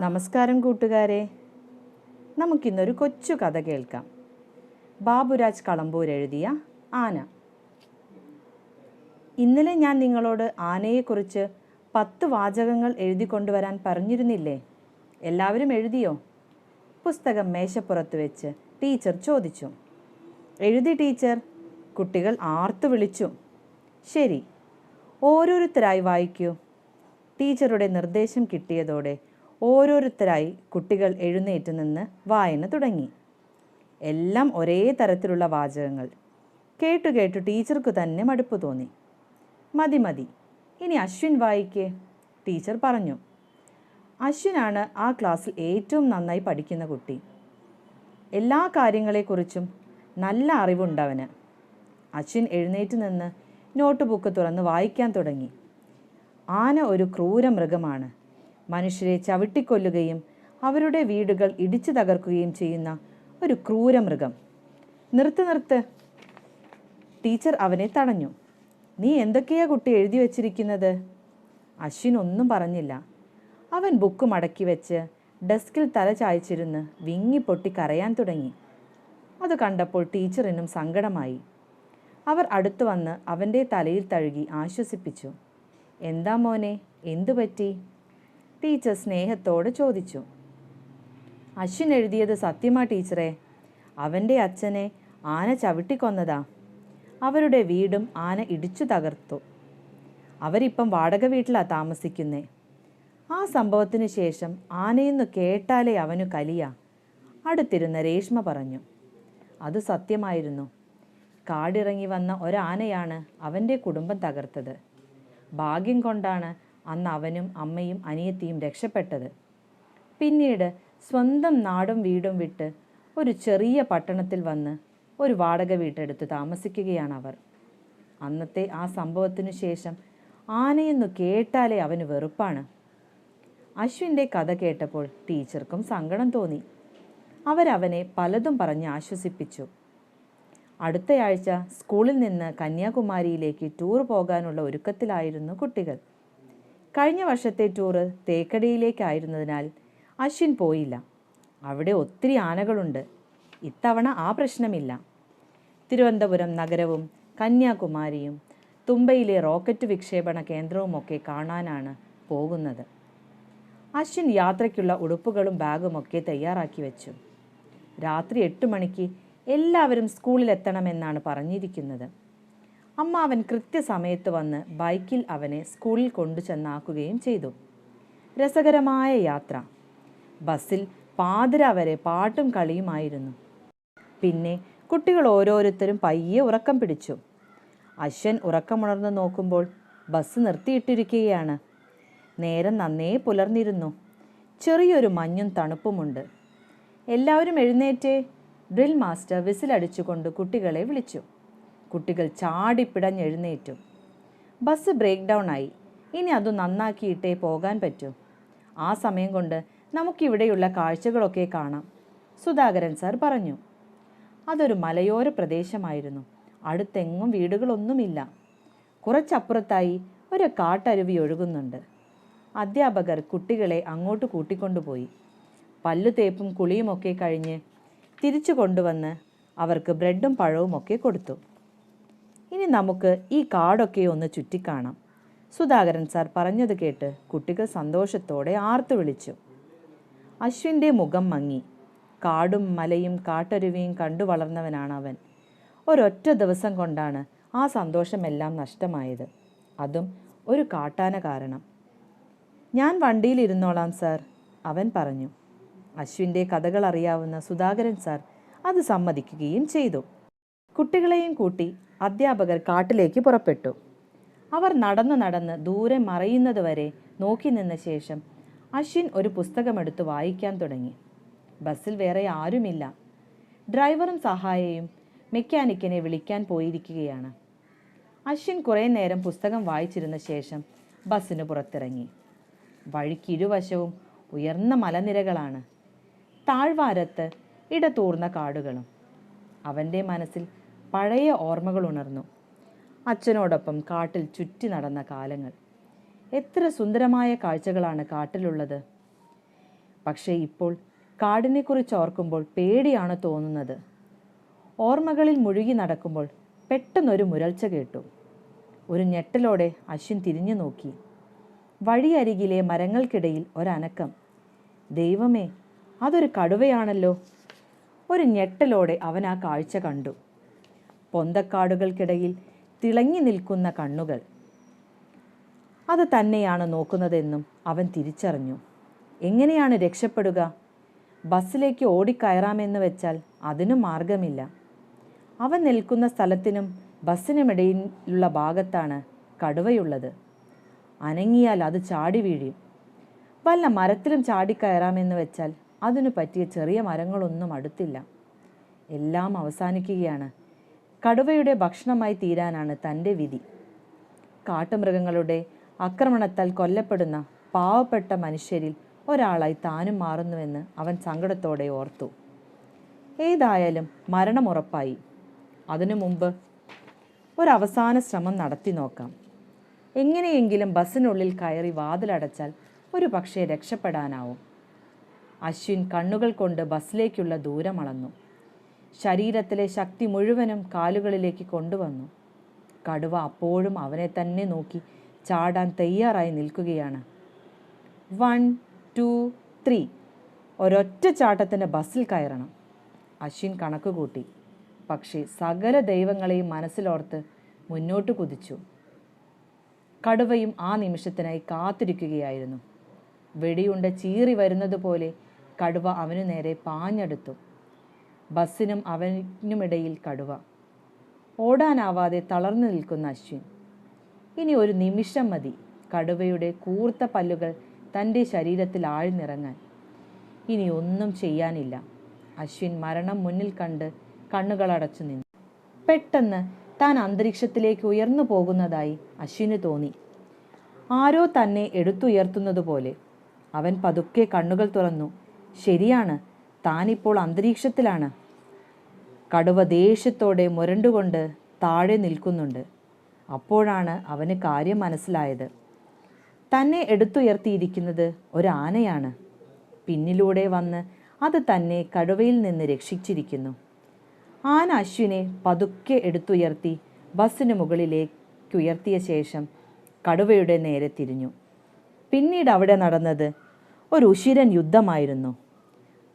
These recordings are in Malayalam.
നമസ്കാരം കൂട്ടുകാരെ. നമുക്കിന്നൊരു കൊച്ചു കഥ കേൾക്കാം. ബാബുരാജ് കളമ്പൂർ എഴുതിയ ആന. ഇന്നലെ ഞാൻ നിങ്ങളോട് ആനയെക്കുറിച്ച് പത്ത് വാചകങ്ങൾ എഴുതി കൊണ്ടുവരാൻ പറഞ്ഞിരുന്നില്ലേ? എല്ലാവരും എഴുതിയോ? പുസ്തകം മേശപ്പുറത്ത് വെച്ച് ടീച്ചർ ചോദിച്ചു. എഴുതി ടീച്ചർ കുട്ടികൾ ആർത്തു വിളിച്ചു. ശരി ഓരോരുത്തരായി വായിക്കൂ. ടീച്ചറുടെ നിർദ്ദേശം കിട്ടിയതോടെ ഓരോരുത്തരായി കുട്ടികൾ എഴുന്നേറ്റ് നിന്ന് വായന തുടങ്ങി. എല്ലാം ഒരേ തരത്തിലുള്ള വാചകങ്ങൾ. കേട്ടു കേട്ടു ടീച്ചർക്ക് തന്നെ മടുപ്പ് തോന്നി. മതി മതി. ഇനി അശ്വിൻ വായിക്കേ. ടീച്ചർ പറഞ്ഞു. അശ്വിനാണ് ആ ക്ലാസ്സിൽ ഏറ്റവും നന്നായി പഠിക്കുന്ന കുട്ടി. എല്ലാ കാര്യങ്ങളെക്കുറിച്ചും നല്ല അറിവുണ്ടവന്. അശ്വിൻ എഴുന്നേറ്റ് നിന്ന് നോട്ട് ബുക്ക് തുറന്ന് വായിക്കാൻ തുടങ്ങി. ആന ഒരു ക്രൂര മൃഗമാണ്. മനുഷ്യരെ ചവിട്ടിക്കൊല്ലുകയും അവരുടെ വീടുകൾ ഇടിച്ചു തകർക്കുകയും ചെയ്യുന്ന ഒരു ക്രൂരമൃഗം. നിർത്ത് നിർത്ത്. ടീച്ചർ അവനെ തടഞ്ഞു. നീ എന്തൊക്കെയാ കുട്ടി എഴുതി വച്ചിരിക്കുന്നത്? അശ്വിൻ ഒന്നും പറഞ്ഞില്ല. അവൻ ബുക്ക് മടക്കി വെച്ച് ഡെസ്കിൽ തല ചായ്ച്ചിരുന്ന് വിങ്ങിപ്പൊട്ടി കരയാൻ തുടങ്ങി. അത് കണ്ടപ്പോൾ ടീച്ചറിനും സങ്കടമായി. അവർ അടുത്തു വന്ന് അവന്റെ തലയിൽ തഴുകി ആശ്വസിപ്പിച്ചു. എന്താ മോനെ? എന്തു പറ്റി? ടീച്ചർ സ്നേഹത്തോടെ ചോദിച്ചു. അശ്വിൻ എഴുതിയത് സത്യമാ ടീച്ചറെ. അവന്റെ അച്ഛനെ ആന ചവിട്ടിക്കൊന്നതാ. അവരുടെ വീടും ആന ഇടിച്ചു തകർത്തു. അവരിപ്പം വാടക വീട്ടിലാ താമസിക്കുന്നേ. ആ സംഭവത്തിന് ശേഷം ആനയെന്ന് കേട്ടാലേ അവനു കലിയ. അടുത്തിരുന്ന രേഷ്മ പറഞ്ഞു. അത് സത്യമായിരുന്നു. കാടിറങ്ങി വന്ന ഒരാനയാണ് അവന്റെ കുടുംബം തകർത്തത്. ഭാഗ്യം കൊണ്ടാണ് അന്ന് അവനും അമ്മയും അനിയത്തിയും രക്ഷപ്പെട്ടത്. പിന്നീട് സ്വന്തം നാടും വീടും വിട്ട് ഒരു ചെറിയ പട്ടണത്തിൽ വന്ന് ഒരു വാടക വീട്ടെടുത്ത് താമസിക്കുകയാണ് അവർ അന്നത്തെ ആ സംഭവത്തിനു ശേഷം ആനയെന്നു കേട്ടാലേ അവന് വെറുപ്പാണ്. അശ്വിന്റെ കഥ കേട്ടപ്പോൾ ടീച്ചർക്കും സങ്കടം തോന്നി. അവരവനെ പലതും പറഞ്ഞ് ആശ്വസിപ്പിച്ചു. അടുത്തയാഴ്ച സ്കൂളിൽ നിന്ന് കന്യാകുമാരിയിലേക്ക് ടൂർ പോകാനുള്ള ഒരുക്കത്തിലായിരുന്നു കുട്ടികൾ. കഴിഞ്ഞ വർഷത്തെ ടൂറ് തേക്കടിയിലേക്കായിരുന്നതിനാൽ അശ്വിൻ പോയില്ല. അവിടെ ഒത്തിരി ആനകളുണ്ട്. ഇത്തവണ ആ പ്രശ്നമില്ല. തിരുവനന്തപുരം നഗരവും കന്യാകുമാരിയും തുമ്പയിലെ റോക്കറ്റ് വിക്ഷേപണ കേന്ദ്രവുമൊക്കെ കാണാനാണ് പോകുന്നത്. അശ്വിൻ യാത്രയ്ക്കുള്ള ഉടുപ്പുകളും ബാഗുമൊക്കെ തയ്യാറാക്കി വെച്ചു. രാത്രി എട്ട് മണിക്ക് എല്ലാവരും സ്കൂളിലെത്തണമെന്നാണ് പറഞ്ഞിരിക്കുന്നത്. അമ്മ അവൻ കൃത്യസമയത്ത് വന്ന് ബൈക്കിൽ അവനെ സ്കൂളിൽ കൊണ്ടു ചെന്നാക്കുകയും ചെയ്തു. രസകരമായ യാത്ര. ബസ്സിൽ പാതിര വരെ പാട്ടും കളിയുമായിരുന്നു. പിന്നെ കുട്ടികൾ ഓരോരുത്തരും പയ്യെ ഉറക്കം പിടിച്ചു. അശ്വൻ ഉറക്കമുണർന്ന് നോക്കുമ്പോൾ ബസ് നിർത്തിയിട്ടിരിക്കുകയാണ്. നേരം നന്നേ പുലർന്നിരുന്നു. ചെറിയൊരു മഞ്ഞും തണുപ്പുമുണ്ട്. എല്ലാവരും എഴുന്നേറ്റേ ഡ്രിൽ മാസ്റ്റർ വിസിലടിച്ചുകൊണ്ട് കുട്ടികളെ വിളിച്ചു. കുട്ടികൾ ചാടിപ്പിടഞ്ഞെഴുന്നേറ്റു ബസ് ബ്രേക്ക് ഡൗൺ ആയി. ഇനി അത് നന്നാക്കിയിട്ടേ പോകാൻ പറ്റൂ. ആ സമയം കൊണ്ട് നമുക്കിവിടെയുള്ള കാഴ്ചകളൊക്കെ കാണാം സുധാകരൻ സാർ പറഞ്ഞു. അതൊരു മലയോര പ്രദേശമായിരുന്നു. അടുത്തെങ്ങും വീടുകളൊന്നുമില്ല. കുറച്ചപ്പുറത്തായി ഒരു കാട്ടരുവി ഒഴുകുന്നുണ്ട്. അധ്യാപകർ കുട്ടികളെ അങ്ങോട്ട് കൂട്ടിക്കൊണ്ടുപോയി. പല്ലുതേപ്പും കുളിയുമൊക്കെ കഴിഞ്ഞ് തിരിച്ചു കൊണ്ടുവന്ന് അവർക്ക് ബ്രെഡും പഴവും ഒക്കെ കൊടുത്തു. ഇനി നമുക്ക് ഈ കാടൊക്കെ ഒന്ന് ചുറ്റിക്കാണാം. സുധാകരൻ സാർ പറഞ്ഞത് കേട്ട് കുട്ടികൾ സന്തോഷത്തോടെ ആർത്തു വിളിച്ചു. അശ്വിന്റെ മുഖം മങ്ങി. കാടും മലയും കാട്ടരുവിയും കണ്ടു വളർന്നവനാണ് അവൻ. ഒരൊറ്റ ദിവസം കൊണ്ടാണ് ആ സന്തോഷമെല്ലാം നഷ്ടമായത്. അതും ഒരു കാട്ടാന കാരണം. ഞാൻ വണ്ടിയിൽ ഇരുന്നോളാം സാർ അവൻ പറഞ്ഞു. അശ്വിന്റെ കഥകൾ അറിയാവുന്ന സുധാകരൻ സാർ അത് സമ്മതിക്കുകയും ചെയ്തു. കുട്ടികളെയും കൂട്ടി അധ്യാപകർ കാട്ടിലേക്ക് പുറപ്പെട്ടു. അവർ നടന്നു നടന്ന് ദൂരെ മറയുന്നത് വരെ നോക്കി നിന്ന ശേഷം അശ്വിൻ ഒരു പുസ്തകമെടുത്ത് വായിക്കാൻ തുടങ്ങി. ബസ്സിൽ വേറെ ആരുമില്ല. ഡ്രൈവറും സഹായയും മെക്കാനിക്കിനെ വിളിക്കാൻ പോയിരിക്കുകയാണ്. അശ്വിൻ കുറേ നേരം പുസ്തകം വായിച്ചിരുന്ന ശേഷം ബസ്സിന് പുറത്തിറങ്ങി. വഴിക്കിരുവശവും ഉയർന്ന മലനിരകളാണ്. താഴ്വാരത്ത് ഇടതൂർന്ന കാടുകളും. അവന്റെ മനസ്സിൽ പഴയ ഓർമ്മകൾ ഉണർന്നു. അച്ഛനോടൊപ്പം കാട്ടിൽ ചുറ്റി നടന്ന കാലങ്ങൾ. എത്ര സുന്ദരമായ കാഴ്ചകളാണ് കാട്ടിലുള്ളത്. പക്ഷേ ഇപ്പോൾ കാടിനെക്കുറിച്ച് ഓർക്കുമ്പോൾ പേടിയാണ് തോന്നുന്നത്. ഓർമ്മകളിൽ മുഴുകി നടക്കുമ്പോൾ പെട്ടെന്നൊരു മുരൾച്ച കേട്ടു. ഒരു ഞെട്ടലോടെ അശ്വിൻ തിരിഞ്ഞു നോക്കി. വഴിയരികിലെ മരങ്ങൾക്കിടയിൽ ഒരനക്കം. ദൈവമേ അതൊരു കടുവയാണല്ലോ. ഒരു ഞെട്ടലോടെ അവൻ ആ കാഴ്ച കണ്ടു. പൊന്തക്കാടുകൾക്കിടയിൽ തിളങ്ങി നിൽക്കുന്ന കണ്ണുകൾ. അത് തന്നെയാണ് നോക്കുന്നതെന്നും അവൻ തിരിച്ചറിഞ്ഞു. എങ്ങനെയാണ് രക്ഷപ്പെടുക? ബസ്സിലേക്ക് ഓടിക്കയറാമെന്ന് വെച്ചാൽ അതിനും മാർഗമില്ല. അവൻ നിൽക്കുന്ന സ്ഥലത്തിനും ബസ്സിനുമിടയിലുള്ള ഭാഗത്താണ് കടുവയുള്ളത്. അനങ്ങിയാൽ അത് ചാടി വീഴും. വല്ല മരത്തിലും ചാടിക്കയറാമെന്ന് വെച്ചാൽ അതിനു പറ്റിയ ചെറിയ മരങ്ങളൊന്നും അടുത്തില്ല. എല്ലാം അവസാനിക്കുകയാണ്. കടുവയുടെ ഭക്ഷണമായി തീരാനാണ് തന്റെ വിധി. കാട്ടുമൃഗങ്ങളുടെ ആക്രമണത്താൽ കൊല്ലപ്പെടുന്ന പാവപ്പെട്ട മനുഷ്യരിൽ ഒരാളായി താനും മാറുന്നുവെന്ന് അവൻ സങ്കടത്തോടെ ഓർത്തു. ഏതായാലും മരണമുറപ്പായി അതിനു മുമ്പ് ഒരവസാന ശ്രമം നടത്തി നോക്കാം. എങ്ങനെയെങ്കിലും ബസ്സിനുള്ളിൽ കയറി വാതിലടച്ചാൽ ഒരു പക്ഷേ രക്ഷപ്പെടാനാവും. അശ്വിൻ കണ്ണുകൾ കൊണ്ട് ബസ്സിലേക്കുള്ള ദൂരം അളന്നു. ശരീരത്തിലെ ശക്തി മുഴുവനും കാലുകളിലേക്ക് കൊണ്ടുവന്നു. കടുവ അപ്പോഴും അവനെ തന്നെ നോക്കി ചാടാൻ തയ്യാറായി നിൽക്കുകയാണ്. One two three. ഒരൊറ്റ ചാട്ടത്തിന് ബസ്സിൽ കയറണം. അശ്വിൻ കണക്കുകൂട്ടി പക്ഷേ സകല ദൈവങ്ങളെയും മനസ്സിലോർത്ത് മുന്നോട്ട് കുതിച്ചു. കടുവയും ആ നിമിഷത്തിനായി കാത്തിരിക്കുകയായിരുന്നു. വെടിയുണ്ട ചീറി വരുന്നത് പോലെ കടുവ അവനു നേരെ പാഞ്ഞെടുത്തു. ബസ്സിനും അവനുമിടയിൽ കടുവ. ഓടാനാവാതെ തളർന്നു നിൽക്കുന്ന അശ്വിൻ. ഇനി ഒരു നിമിഷം മതി കടുവയുടെ കൂർത്ത പല്ലുകൾ തന്റെ ശരീരത്തിൽ ആഴ്ന്നിറങ്ങാൻ. ഇനി ഒന്നും ചെയ്യാനില്ല. അശ്വിൻ മരണം മുന്നിൽ കണ്ട് കണ്ണുകളടച്ചു നിന്നു. പെട്ടെന്ന് താൻ അന്തരീക്ഷത്തിലേക്ക് ഉയർന്നു പോകുന്നതായി അശ്വിന് തോന്നി. ആരോ തന്നെ എടുത്തുയർത്തുന്നതുപോലെ അവൻ പതുക്കെ കണ്ണുകൾ തുറന്നു. ശരിയാണ് താനിപ്പോൾ അന്തരീക്ഷത്തിലാണ്. കടുവ ദേഷ്യത്തോടെ മുരണ്ടുകൊണ്ട് താഴെ നിൽക്കുന്നുണ്ട്. അപ്പോഴാണ് അവന് കാര്യം മനസ്സിലായത്. തന്നെ എടുത്തുയർത്തിയിരിക്കുന്നത് ഒരാനയാണ്. പിന്നിലൂടെ വന്ന് അത് തന്നെ കടുവയിൽ നിന്ന് രക്ഷിച്ചിരിക്കുന്നു. ആന അശ്വിനെ പതുക്കെ എടുത്തുയർത്തി ബസ്സിന് മുകളിലേക്ക് ഉയർത്തിയ ശേഷം കടുവയുടെ നേരെ തിരിഞ്ഞു. പിന്നീട് അവിടെ നടന്നത് ഒരു ഉശിരൻ യുദ്ധമായിരുന്നു.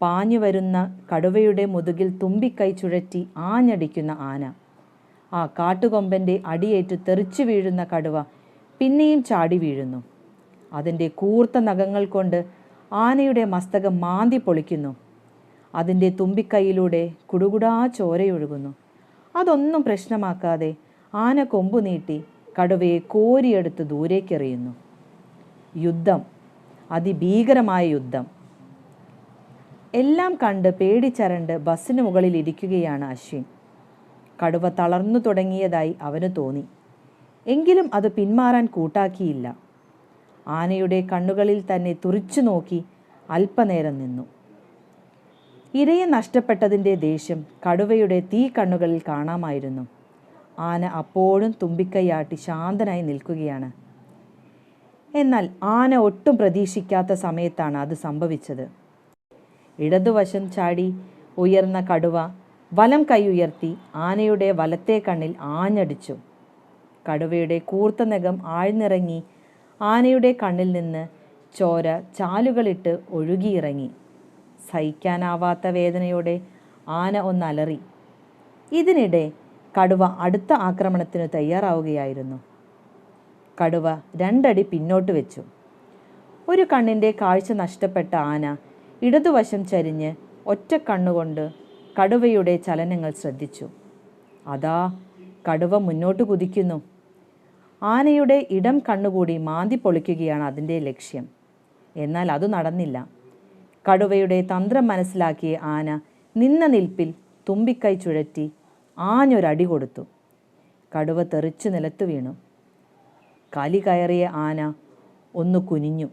പാഞ്ഞു വരുന്ന കടുവയുടെ മുതുകിൽ തുമ്പിക്കൈ ചുഴറ്റി ആഞ്ഞടിക്കുന്ന ആന. ആ കാട്ടുകൊമ്പന്റെ അടിയേറ്റ് തെറിച്ചു വീഴുന്ന കടുവ പിന്നെയും ചാടി വീഴുന്നു. അതിന്റെ കൂർത്ത നഖങ്ങൾ കൊണ്ട് ആനയുടെ മസ്തകം മാന്തി പൊളിക്കുന്നു. അതിന്റെ തുമ്പിക്കൈയിലൂടെ കുടുകുടാ ചോരയൊഴുകുന്നു. അതൊന്നും പ്രശ്നമാക്കാതെ ആന കൊമ്പു നീട്ടി കടുവയെ കോരിയെടുത്ത് ദൂരേക്കെറിയുന്നു. യുദ്ധം. അതിഭീകരമായ യുദ്ധം. എല്ലാം കണ്ട് പേടിച്ചരണ്ട് ബസ്സിന് മുകളിൽ ഇരിക്കുകയാണ് അശ്വിൻ. കടുവ തളർന്നു തുടങ്ങിയതായി അവന് തോന്നി. എങ്കിലും അത് പിന്മാറാൻ കൂട്ടാക്കിയില്ല. ആനയുടെ കണ്ണുകളിൽ തന്നെ തുറിച്ചു നോക്കി അല്പനേരം നിന്നു. ഇരയെ നഷ്ടപ്പെട്ടതിന്റെ ദേഷ്യം കടുവയുടെ തീ കണ്ണുകളിൽ കാണാമായിരുന്നു. ആന അപ്പോഴും തുമ്പിക്കൈയാട്ടി ശാന്തനായി നിൽക്കുകയാണ്. എന്നാൽ ആന ഒട്ടും പ്രതീക്ഷിക്കാത്ത സമയത്താണ് അത് സംഭവിച്ചത്. ഇടതുവശം ചാടി ഉയർന്ന കടുവ വലം കൈ ഉയർത്തി ആനയുടെ വലത്തെ കണ്ണിൽ ആഞ്ഞടിച്ചു. കടുവയുടെ കൂർത്ത നഖം ആഴ്ന്നിറങ്ങി ആനയുടെ കണ്ണിൽ നിന്ന് ചോര ചാലുകളിട്ട് ഒഴുകിയിറങ്ങി. സഹിക്കാനാവാത്ത വേദനയോടെ ആന ഒന്നലറി. ഇതിനിടെ കടുവ അടുത്ത ആക്രമണത്തിന് തയ്യാറാവുകയായിരുന്നു. കടുവ രണ്ടടി പിന്നോട്ട് വെച്ചു. ഒരു കണ്ണിന്റെ കാഴ്ച നഷ്ടപ്പെട്ട ആന ഇടതുവശം ചരിഞ്ഞ് ഒറ്റ കണ്ണുകൊണ്ട് കടുവയുടെ ചലനങ്ങൾ ശ്രദ്ധിച്ചു. അതാ കടുവ മുന്നോട്ട് കുതിക്കുന്നു. ആനയുടെ ഇടം കണ്ണുകൂടി മാന്തി പൊളിക്കുകയാണ് അതിന്റെ ലക്ഷ്യം. എന്നാൽ അത് നടന്നില്ല. കടുവയുടെ തന്ത്രം മനസ്സിലാക്കിയ ആന നിന്ന നിൽപ്പിൽ തുമ്പിക്കൈ ചുഴറ്റി ആഞ്ഞൊരടി കൊടുത്തു. കടുവ തെറിച്ചു നിലത്തു വീണു. കലി കയറിയ ആന ഒന്ന് കുനിഞ്ഞു.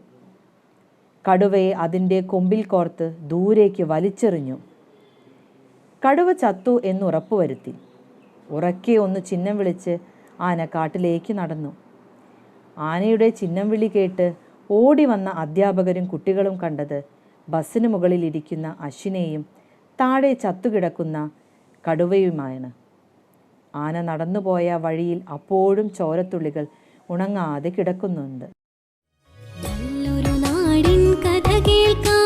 കടുവയെ അതിന്റെ കൊമ്പിൽ കോർത്ത് ദൂരേക്ക് വലിച്ചെറിഞ്ഞു. കടുവ ചത്തു എന്നുറപ്പുവരുത്തി ഉറക്കെ ഒന്ന് ചിഹ്നം വിളിച്ച് ആന കാട്ടിലേക്ക് നടന്നു. ആനയുടെ ചിഹ്നം വിളി കേട്ട് ഓടി വന്ന അധ്യാപകരും കുട്ടികളും കണ്ടത് ബസ്സിന് മുകളിലിരിക്കുന്ന അശ്വിനെയും താഴെ ചത്തുകിടക്കുന്ന കടുവയുമാണ് ആന നടന്നുപോയ വഴിയിൽ അപ്പോഴും ചോരത്തുള്ളികൾ ഉണങ്ങാതെ കിടക്കുന്നുണ്ട്. அழகில்